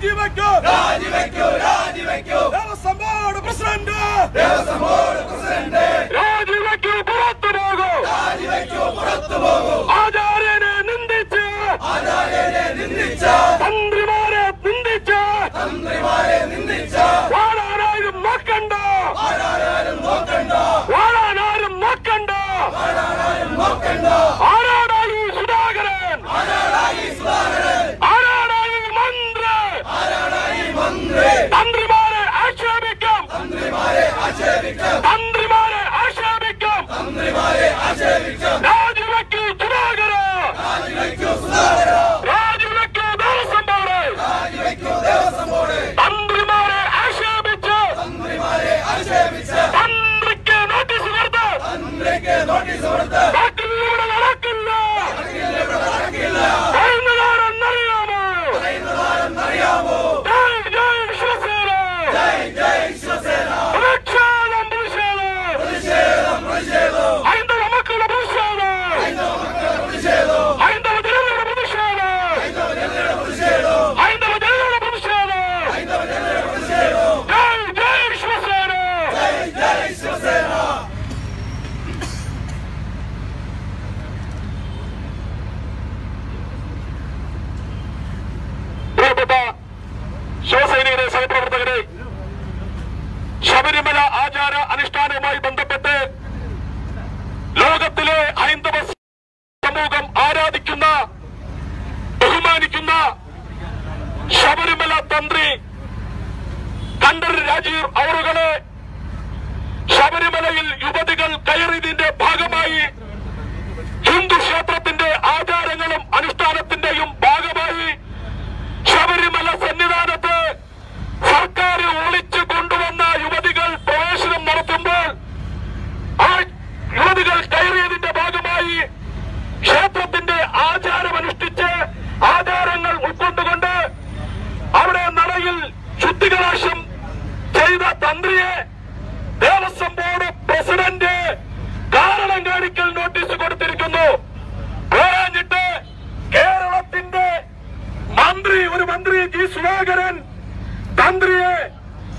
രാജിവെക്കൂ. രാജിവെക്കൂ Devaswom board president. Devaswom board president. തന്ത്രിമാരെ ആക്ഷേപിക്കാം. തന്ത്രിമാരെ ആക്ഷേപിക്കും. രാജിവെക്കൂ സുധാകര രാജിവെക്കൂ സുധാകര രാജിവെക്കൂ ദേവസ്വം ബോർഡ്. രാജിവെക്കൂ ദേവസ്വം ബോർഡ്. തന്ത്രിമാരെ ആക്ഷേപിച്ച് തന്ത്രിമാരെ ആക്ഷേപിച്ച തന്ത്രിക്ക് നോട്ടീസ് കൊടുത്ത്. തന്ത്രിക്ക് നോട്ടീസ് കൊടുത്ത് നാട്ടിൽ ഇവിടെ നടക്കില്ല ഇവിടെ നടക്കില്ല പറയുന്നതാരെന്നറിയാമോ പറയുന്നതാരെന്നറിയാമോ ജയ് ജയ് ശിവസേന ജയ് ജയ് ശിവസേന പ്രതിഷേധം പ്രതിഷേധം പ്രതിഷേധം പ്രതിഷേധം ഹൈന്ദവ മക്കളുടെ പ്രതിഷേധം ഹൈന്ദവ മക്കളുടെ പ്രതിഷേധം ഹൈന്ദവ ജനതയുടെ പ്രതിഷേധം ഹൈന്ദവ ജനതയുടെ പ്രതിഷേധം ഹൈന്ദവ ജനതയുടെ പ്രതിഷേധം ഹൈന്ദവ ജനതയുടെ പ്രതിഷേധം ജയ് ജയ് ശിവസേന ജയ് ജയ് ശിവസേന ശിവസേനയുടെ സഹപ്രവർത്തകരെ ശബരിമല ആചാര അനുഷ്ഠാനവുമായി ബന്ധപ്പെട്ട് ലോകത്തിലെ ഹൈന്ദവ സമൂഹം ആരാധിക്കുന്ന ബഹുമാനിക്കുന്ന ശബരിമല തന്ത്രി കണ്ടർ രാജീവ് അവറുകളെ ശബരിമലയിൽ യുവതികൾ കയറിയതിന്റെ ഭാഗമായി ഹിന്ദു ക്ഷേത്രത്തിന്റെ ആചാരങ്ങളും അനുഷ്ഠാനത്തിന്റെയും ഭാഗമായി ശബരിമല സന്നിധാനത്ത് സർക്കാർ ഒളിച്ചു കൊണ്ടുവന്ന യുവതികൾ പ്രവേശനം നടത്തുമ്പോൾ ആ യുവതികൾ കയറിയതിന്റെ ഭാഗമായി ക്ഷേത്രത്തിന്റെ ആചാരമനുഷ്ഠിച്ച് ആചാരങ്ങൾ ഉൾക്കൊണ്ടുകൊണ്ട് അവിടെ നടയിൽ ശുദ്ധികലാശം ചെയ്ത തന്ത്രിയെ ദേവസ്വം ബോർഡ് പ്രസിഡന്റ് കാരണം കാണിക്കൽ നോട്ടീസ് കൊടുത്തിരിക്കുന്നു. പോരാഞ്ഞിട്ട് കേരളത്തിന്റെ മന്ത്രി ഒരു മന്ത്രി ജി സുധാകരൻ തന്ത്രിയെ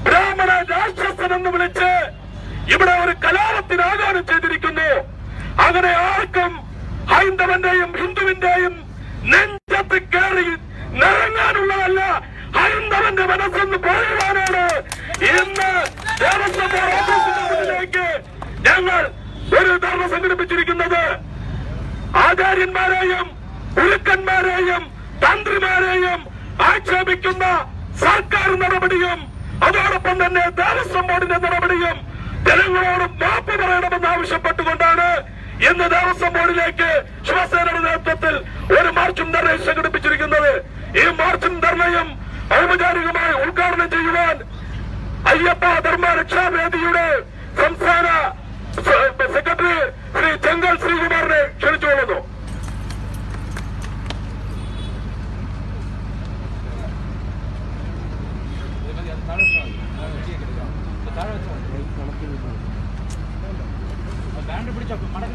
ബ്രാഹ്മണ രാക്ഷസൻ വിളിച്ച് ഇവിടെ ഒരു കലാപത്തിന് ആഹ്വാനം ചെയ്തിരിക്കുന്നു. അങ്ങനെ ആർക്കും ഹൈന്ദവന്റെയും ഹിന്ദുവിന്റെയും നെഞ്ചത്ത് ഒരു ധർമ്മ സംഘടിപ്പിച്ചിരിക്കുന്നത്. ആചാര്യന്മാരെയും ഉരുക്കന്മാരെയും തന്ത്രിമാരെയും ആക്ഷേപിക്കുന്ന സർക്കാർ നടപടിയും അതോടൊപ്പം തന്നെ ദേവസ്വം ബോർഡിന്റെ നടപടിയും ജനങ്ങളോട് മാപ്പ് പറയണമെന്ന് ആവശ്യപ്പെട്ടുകൊണ്ടാണ് ഇന്ന് ദേവസ്വം ബോർഡിലേക്ക് ശിവസേനയുടെ നേതൃത്വത്തിൽ ഒരു മാർച്ചും ധർണയും സംഘടിപ്പിച്ചിരിക്കുന്നത്. ഈ മാർച്ചും ധർണയും ഔപചാരികമായി ഉദ്ഘാടനം ചെയ്യുവാൻ അയ്യപ്പ ധർമ്മ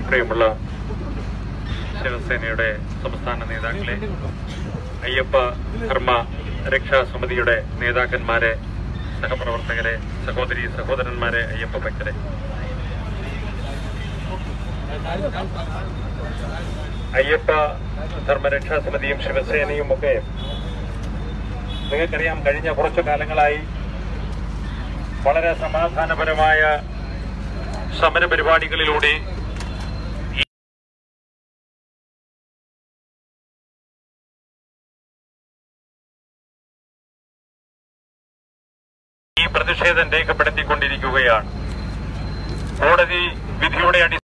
പ്രിയമുള്ള ശിവസേനയുടെ സംസ്ഥാന നേതാക്കളെ അയ്യപ്പ ധർമ്മ രക്ഷാ സമിതിയുടെ നേതാക്കന്മാരെ സഹപ്രവർത്തകരെ സഹോദരി സഹോദരന്മാരെ അയ്യപ്പ ഭക്തരെ. അയ്യപ്പ ധർമ്മരക്ഷാ സമിതിയും ശിവസേനയും ഒക്കെ നിങ്ങൾക്കറിയാം കഴിഞ്ഞ കുറച്ചു കാലങ്ങളായി വളരെ സമാധാനപരമായ സമരപരിപാടികളിലൂടെ ഈ പ്രതിഷേധം രേഖപ്പെടുത്തിക്കൊണ്ടിരിക്കുകയാണ്. കോടതി വിധിയുടെ അടി